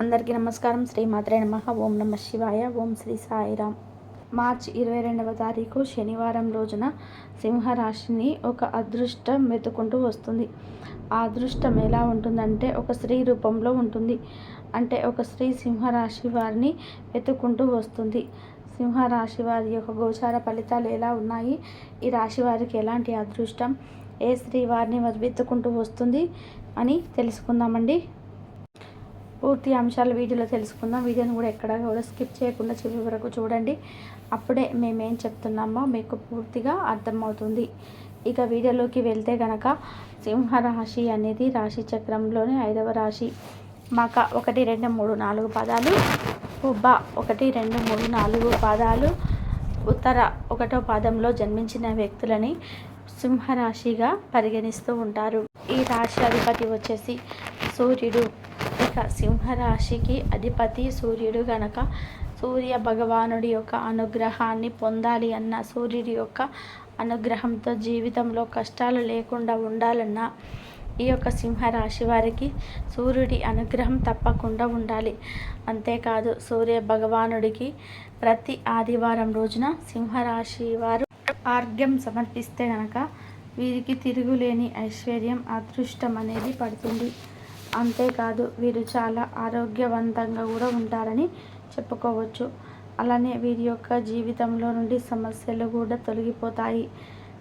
అందరికీ నమస్కారం. శ్రీ మాత్రే నమ. ఓం నమ శివాయ. ఓం శ్రీ సాయిరామ్ మార్చ్ ఇరవై రెండవ తారీఖు శనివారం రోజున సింహరాశిని ఒక అదృష్టం వెతుకుంటూ వస్తుంది. ఆ అదృష్టం ఎలా ఉంటుందంటే ఒక స్త్రీ రూపంలో ఉంటుంది. అంటే ఒక స్త్రీ సింహరాశి వారిని వెతుకుంటూ వస్తుంది. సింహరాశి వారి యొక్క గోచార ఫలితాలు ఎలా ఉన్నాయి? ఈ రాశి వారికి ఎలాంటి అదృష్టం? ఏ స్త్రీ వారిని వెతుకుంటూ వస్తుంది అని తెలుసుకుందామండి. పూర్తి అంశాలు వీడియోలో తెలుసుకుందాం. వీడియోని కూడా ఎక్కడ కూడా స్కిప్ చేయకుండా చివరి వరకు చూడండి. అప్పుడే మేమేం చెప్తున్నామో మీకు పూర్తిగా అర్థమవుతుంది. ఇక వీడియోలోకి వెళ్తే గనక సింహరాశి అనేది రాశి చక్రంలోని ఐదవ రాశి. మక ఒకటి రెండు మూడు నాలుగు పదాలు. ఉబ్బ ఒకటి రెండు మూడు నాలుగు పదాలు. ఉత్తర ఒకటో పాదంలో జన్మించిన వ్యక్తులని సింహరాశిగా పరిగణిస్తూ ఉంటారు. ఈ రాశి అధిపతి వచ్చేసి సూర్యుడు. ఇక సింహరాశికి అధిపతి సూర్యుడు గనక సూర్య భగవానుడి యొక్క అనుగ్రహాన్ని పొందాలి అన్న సూర్యుడి యొక్క అనుగ్రహంతో జీవితంలో కష్టాలు లేకుండా ఉండాలన్నా ఈ యొక్క సింహరాశి వారికి సూర్యుడి అనుగ్రహం తప్పకుండా ఉండాలి. అంతేకాదు సూర్య భగవానుడికి ప్రతి ఆదివారం రోజున సింహరాశి వారు ఆర్ఘ్యం సమర్పిస్తే గనక వీరికి తిరుగులేని ఐశ్వర్యం అదృష్టం అనేది పడుతుంది. అంతేకాదు వీరు చాలా ఆరోగ్యవంతంగా కూడా ఉంటారని చెప్పుకోవచ్చు. అలానే వీరి యొక్క జీవితంలో నుండి సమస్యలు కూడా తొలగిపోతాయి.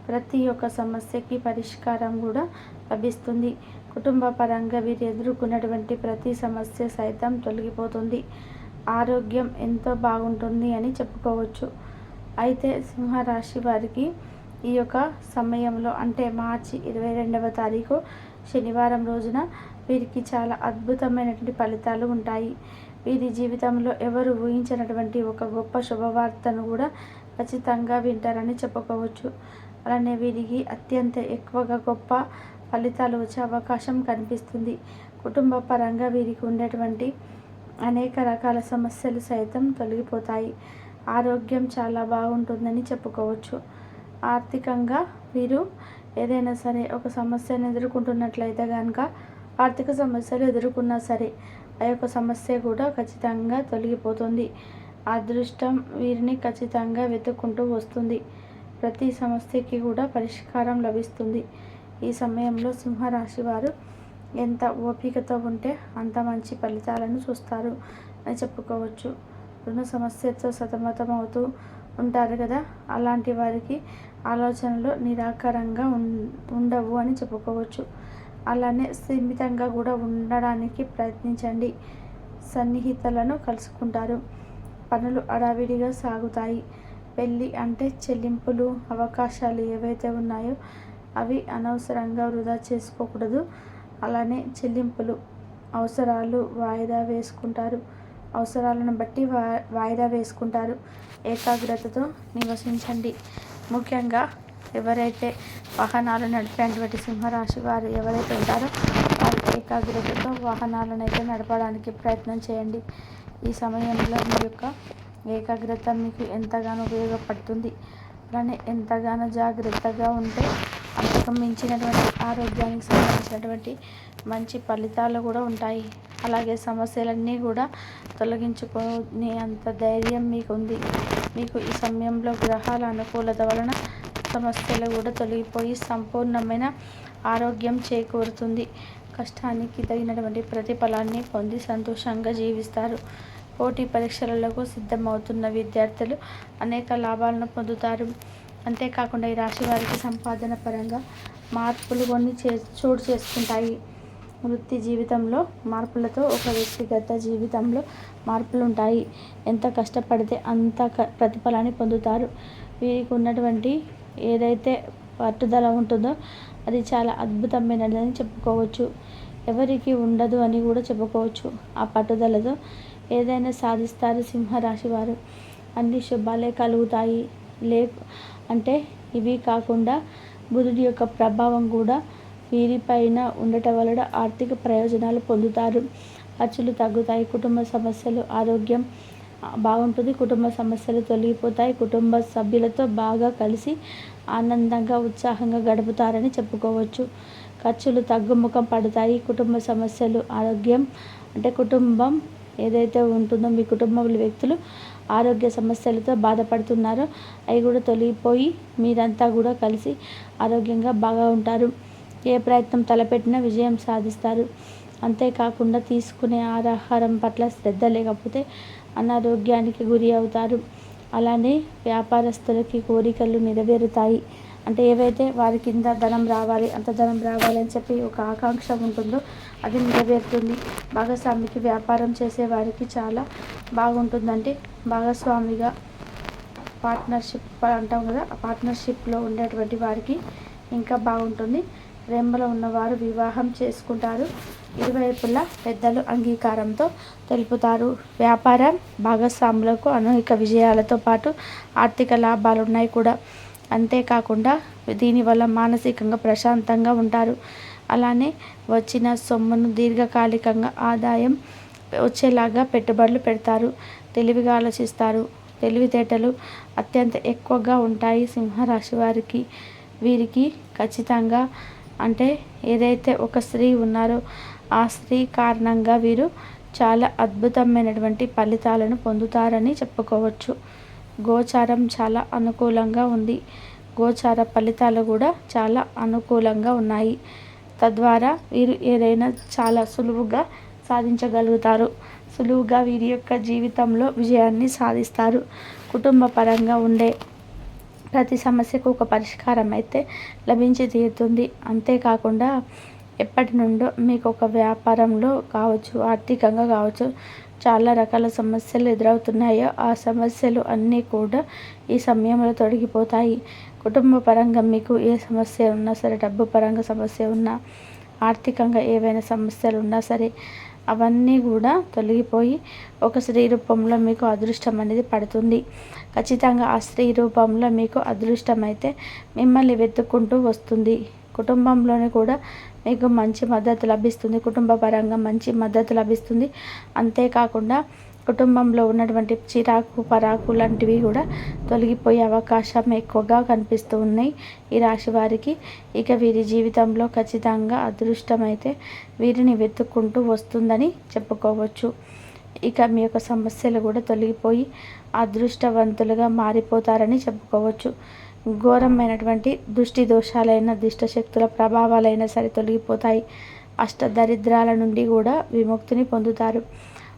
ప్రతి ఒక్క సమస్యకి పరిష్కారం కూడా లభిస్తుంది. కుటుంబ పరంగా వీరు ఎదుర్కొన్నటువంటి ప్రతి సమస్య సైతం తొలగిపోతుంది. ఆరోగ్యం ఎంతో బాగుంటుంది అని చెప్పుకోవచ్చు. అయితే సింహరాశి వారికి ఈ యొక్క సమయంలో అంటే మార్చి ఇరవై రెండవ తారీఖు శనివారం రోజున వీరికి చాలా అద్భుతమైనటువంటి ఫలితాలు ఉంటాయి. వీరి జీవితంలో ఎవరు ఊహించినటువంటి ఒక గొప్ప శుభవార్తను కూడా ఖచ్చితంగా వింటారని చెప్పుకోవచ్చు. అలానే వీరికి అత్యంత ఎక్కువగా గొప్ప ఫలితాలు వచ్చే అవకాశం కనిపిస్తుంది. కుటుంబ పరంగా వీరికి ఉండేటువంటి అనేక రకాల సమస్యలు సైతం తొలగిపోతాయి. ఆరోగ్యం చాలా బాగుంటుందని చెప్పుకోవచ్చు. ఆర్థికంగా వీరు ఏదైనా సరే ఒక సమస్యను ఎదుర్కొంటున్నట్లయితే కనుక ఆర్థిక సమస్యలు ఎదుర్కొన్నా సరే ఆ యొక్క సమస్య కూడా ఖచ్చితంగా తొలగిపోతుంది. అదృష్టం వీరిని ఖచ్చితంగా వెతుక్కుంటూ వస్తుంది. ప్రతి సమస్యకి కూడా పరిష్కారం లభిస్తుంది. ఈ సమయంలో సింహరాశి వారు ఎంత ఓపికతో ఉంటే అంత మంచి ఫలితాలను చూస్తారు అని చెప్పుకోవచ్చు. రుణ సమస్యతో సతమతం అవుతూ ఉంటారు కదా. అలాంటి వారికి ఆలోచనలు నిరాకారంగా ఉండవు అని చెప్పుకోవచ్చు. అలానే సీమితంగా కూడా ఉండడానికి ప్రయత్నించండి. సన్నిహితులను కలుసుకుంటారు. పనులు అడావిడిగా సాగుతాయి. పెళ్ళి అంటే చెల్లింపులు అవకాశాలు ఏవైతే ఉన్నాయో అవి అనవసరంగా వృధా చేసుకోకూడదు. అలానే చెల్లింపులు అవసరాలు వాయిదా వేసుకుంటారు. అవసరాలను బట్టి వా వాయిదా వేసుకుంటారు. ఏకాగ్రతతో నివసించండి. ముఖ్యంగా ఎవరైతే వాహనాలు నడిపేటువంటి సింహరాశి వారు ఎవరైతే ఉంటారో వారు ఏకాగ్రతతో వాహనాలను అయితే నడపడానికి ప్రయత్నం చేయండి. ఈ సమయంలో మీ యొక్క ఏకాగ్రత మీకు ఎంతగానో ఉపయోగపడుతుంది. అలానే ఎంతగానో జాగ్రత్తగా ఉంటే అంతకు మించినటువంటి ఆరోగ్యానికి సంబంధించినటువంటి మంచి ఫలితాలు కూడా ఉంటాయి. అలాగే సమస్యలన్నీ కూడా తొలగించుకునే అంత ధైర్యం మీకు ఉంది. మీకు ఈ సమయంలో గ్రహాల అనుకూలత వలన సమస్యలు కూడా తొలగిపోయి సంపూర్ణమైన ఆరోగ్యం చేకూరుతుంది. కష్టానికి తగినటువంటి ప్రతిఫలాన్ని పొంది సంతోషంగా జీవిస్తారు. పోటీ పరీక్షలకు సిద్ధమవుతున్న విద్యార్థులు అనేక లాభాలను పొందుతారు. అంతేకాకుండా ఈ రాశి వారికి సంపాదన పరంగా మార్పులు కొన్ని చే చోటు చేసుకుంటాయి. వృత్తి జీవితంలో మార్పులతో ఒక వ్యక్తిగత జీవితంలో మార్పులు ఉంటాయి. ఎంత కష్టపడితే అంత ప్రతిఫలాన్ని పొందుతారు. వీరికి ఉన్నటువంటి ఏదైతే పట్టుదల ఉంటుందో అది చాలా అద్భుతమైనది అని చెప్పుకోవచ్చు. ఎవరికి ఉండదు అని కూడా చెప్పుకోవచ్చు. ఆ పట్టుదలతో ఏదైనా సాధిస్తారు సింహరాశి వారు. అన్ని శుభాలే కలుగుతాయి. లే అంటే ఇవి కాకుండా బుధుడి యొక్క ప్రభావం కూడా వీరిపైన ఉండటం వలన ఆర్థిక ప్రయోజనాలు పొందుతారు. ఖర్చులు తగ్గుతాయి. కుటుంబ సమస్యలు ఆరోగ్యం బాగుంటుంది. కుటుంబ సమస్యలు తొలగిపోతాయి. కుటుంబ సభ్యులతో బాగా కలిసి ఆనందంగా ఉత్సాహంగా గడుపుతారని చెప్పుకోవచ్చు. ఖర్చులు తగ్గుముఖం పడతాయి. కుటుంబ సమస్యలు ఆరోగ్యం అంటే కుటుంబం ఏదైతే ఉంటుందో మీ కుటుంబంలో వ్యక్తులు ఆరోగ్య సమస్యలతో బాధపడుతున్నారో. అవి కూడా తొలగిపోయి మీరంతా కూడా కలిసి ఆరోగ్యంగా బాగా ఉంటారు. ఏ ప్రయత్నం తలపెట్టినా విజయం సాధిస్తారు. అంతేకాకుండా తీసుకునే ఆహారం పట్ల శ్రద్ధ లేకపోతే అనారోగ్యానికి గురి అవుతారు. అలానే వ్యాపారస్తులకి కోరికలు నెరవేరుతాయి. అంటే ఏవైతే వారి కింద ధనం రావాలి అంత ధనం రావాలి అని చెప్పి ఒక ఆకాంక్ష ఉంటుందో అది నెరవేరుతుంది. భాగస్వామికి వ్యాపారం చేసే వారికి చాలా బాగుంటుందంటే భాగస్వామిగా పార్ట్నర్షిప్ అంటాం కదా ఆ పార్ట్నర్షిప్లో ఉండేటువంటి వారికి ఇంకా బాగుంటుంది. ప్రేమలో ఉన్నవారు వివాహం చేసుకుంటారు. ఇరువైపులా పెద్దలు అంగీకారంతో తెలుపుతారు. వ్యాపారం భాగస్వాములకు అనేక విజయాలతో పాటు ఆర్థిక లాభాలు ఉన్నాయి కూడా. అంతేకాకుండా దీనివల్ల మానసికంగా ప్రశాంతంగా ఉంటారు. అలానే వచ్చిన సొమ్మును దీర్ఘకాలికంగా ఆదాయం వచ్చేలాగా పెట్టుబడులు పెడతారు. తెలివిగా ఆలోచిస్తారు. తెలివితేటలు అత్యంత ఎక్కువగా ఉంటాయి సింహరాశి వారికి. వీరికి ఖచ్చితంగా అంటే ఏదైతే ఒక స్త్రీ ఉన్నారో ఆ స్త్రీ కారణంగా వీరు చాలా అద్భుతమైనటువంటి ఫలితాలను పొందుతారని చెప్పుకోవచ్చు. గోచారం చాలా అనుకూలంగా ఉంది. గోచార ఫలితాలు కూడా చాలా అనుకూలంగా ఉన్నాయి. తద్వారా వీరు ఏదైనా చాలా సులువుగా సాధించగలుగుతారు. సులువుగా వీరి యొక్క జీవితంలో విజయాన్ని సాధిస్తారు. కుటుంబ పరంగా ఉండే ప్రతి సమస్యకు ఒక పరిష్కారం అయితే లభించి తీరుతుంది అంతేకాకుండా ఎప్పటి నుండో మీకు ఒక వ్యాపారంలో కావచ్చు ఆర్థికంగా కావచ్చు చాలా రకాల సమస్యలు ఎదురవుతున్నాయో ఆ సమస్యలు అన్నీ కూడా ఈ సమయంలో తొలగిపోతాయి. కుటుంబ పరంగా మీకు ఏ సమస్య ఉన్నా సరే డబ్బు పరంగా సమస్య ఉన్నా ఆర్థికంగా ఏవైనా సమస్యలు ఉన్నా సరే అవన్నీ కూడా తొలగిపోయి ఒక స్త్రీ రూపంలో మీకు అదృష్టం అనేది పడుతుంది. ఖచ్చితంగా ఆ స్త్రీ రూపంలో మీకు అదృష్టం అయితే మిమ్మల్ని వెతుక్కుంటూ వస్తుంది. కుటుంబంలోనే కూడా మీకు మంచి మద్దతు లభిస్తుంది. కుటుంబ పరంగా మంచి మద్దతు లభిస్తుంది. అంతేకాకుండా కుటుంబంలో ఉన్నటువంటి చిరాకు పరాకు లాంటివి కూడా తొలగిపోయే అవకాశం ఎక్కువగా కనిపిస్తూ ఉన్నాయి. ఈ రాశి వారికి ఇక వీరి జీవితంలో ఖచ్చితంగా అదృష్టమైతే వీరిని వెతుక్కుంటూ వస్తుందని చెప్పుకోవచ్చు. ఇక మీ యొక్క సమస్యలు కూడా తొలగిపోయి అదృష్టవంతులుగా మారిపోతారని చెప్పుకోవచ్చు. ఘోరమైనటువంటి దృష్టి దోషాలైన దుష్టశక్తుల ప్రభావాలైనా సరే తొలగిపోతాయి. అష్టదరిద్రాల నుండి కూడా విముక్తిని పొందుతారు.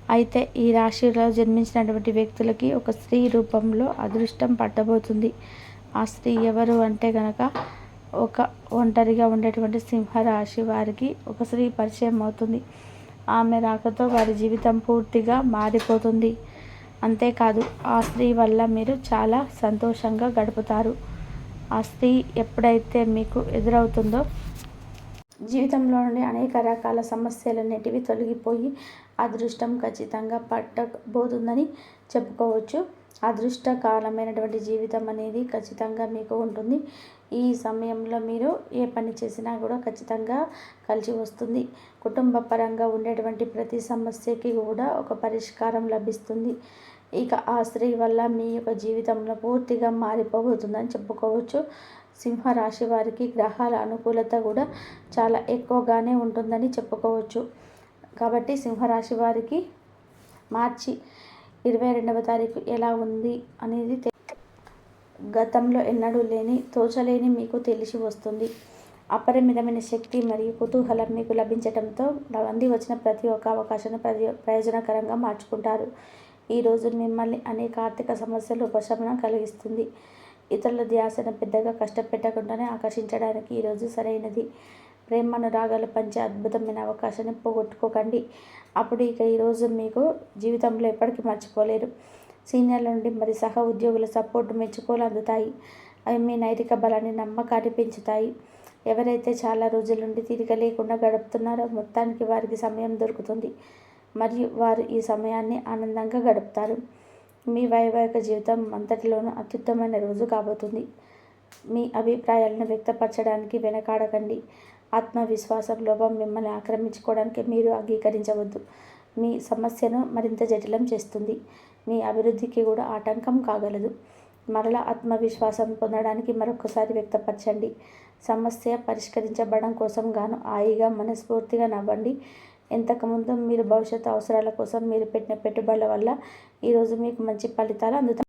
అయితే ఈ రాశిలో జన్మించినటువంటి వ్యక్తులకి ఒక స్త్రీ రూపంలో అదృష్టం పట్టబోతుంది. ఆ స్త్రీ ఎవరు అంటే కనుక ఒక ఒంటరిగా ఉండేటువంటి సింహరాశి వారికి ఒక స్త్రీ పరిచయం అవుతుంది. ఆమె రాకతో వారి జీవితం పూర్తిగా మారిపోతుంది. అంతేకాదు ఆ స్త్రీ వల్ల మీరు చాలా సంతోషంగా గడుపుతారు. ఆ స్త్రీ ఎప్పుడైతే మీకు ఎదురవుతుందో జీవితంలో నుండి అనేక రకాల సమస్యలన్నిటివి తొలగిపోయి అదృష్టం ఖచ్చితంగా పట్టబోతుందని చెప్పుకోవచ్చు. అదృష్టకాలమైనటువంటి జీవితం అనేది ఖచ్చితంగా మీకు ఉంటుంది. ఈ సమయంలో మీరు ఏ పని చేసినా కూడా ఖచ్చితంగా కలిసి వస్తుంది. కుటుంబ పరంగా ఉండేటువంటి ప్రతి సమస్యకి కూడా ఒక పరిష్కారం లభిస్తుంది. ఇక ఆ స్త్రీ వల్ల మీ యొక్క జీవితంలో పూర్తిగా మారిపోబోతుందని చెప్పుకోవచ్చు. సింహరాశి వారికి గ్రహాల అనుకూలత కూడా చాలా ఎక్కువగానే ఉంటుందని చెప్పుకోవచ్చు. కాబట్టి సింహరాశి వారికి మార్చి ఇరవై రెండవ తారీఖు ఎలా ఉంది అనేది గతంలో ఎన్నడూ లేని తోచలేని మీకు తెలిసి వస్తుంది. అపరిమితమైన శక్తి మరియు కుతూహలం మీకు లభించడంతో అంది వచ్చిన ప్రతి ఒక్క అవకాశాన్ని ప్రయోజనకరంగా మార్చుకుంటారు. ఈ రోజు మిమ్మల్ని అనేక ఆర్థిక సమస్యలు ఉపశమనం కలిగిస్తుంది. ఇతరుల ధ్యాసను పెద్దగా కష్టపెట్టకుండానే ఆకర్షించడానికి ఈరోజు సరైనది. ప్రేమను రాగాలు పంచే అద్భుతమైన అవకాశాన్ని పోగొట్టుకోకండి. అప్పుడు ఇక ఈరోజు మీకు జీవితంలో ఎప్పటికీ మర్చిపోలేరు. సీనియర్ల నుండి మరి సహ ఉద్యోగుల సపోర్ట్ మెచ్చుకోలు అందుతాయి అవి మీ నైతిక బలాన్ని నమ్మకాన్ని పెంచుతాయి. ఎవరైతే చాలా రోజుల నుండి తిరిగి లేకుండా గడుపుతున్నారో మొత్తానికి వారికి సమయం దొరుకుతుంది. మరియు వారు ఈ సమయాన్ని ఆనందంగా గడుపుతారు. మీ వైవాహిక జీవితం అంతటిలోనూ అత్యుత్తమైన రోజు కాబోతుంది. మీ అభిప్రాయాలను వ్యక్తపరచడానికి వెనకాడకండి. ఆత్మవిశ్వాసం లోపం మిమ్మల్ని ఆక్రమించుకోవడానికి మీరు అంగీకరించవద్దు. మీ సమస్యను మరింత జటిలం చేస్తుంది. మీ అభివృద్ధికి కూడా ఆటంకం కాగలదు. మరల ఆత్మవిశ్వాసం పొందడానికి మరొకసారి వ్యక్తపరచండి. సమస్య పరిష్కరించబడడం కోసం గాను హాయిగా మనస్ఫూర్తిగా నవ్వండి. ఇంతకుముందు మీరు భవిష్యత్తు అవసరాల కోసం మీరు పెట్టిన పెట్టుబడుల వల్ల ఈరోజు మీకు మంచి ఫలితాలు అందుతాయి.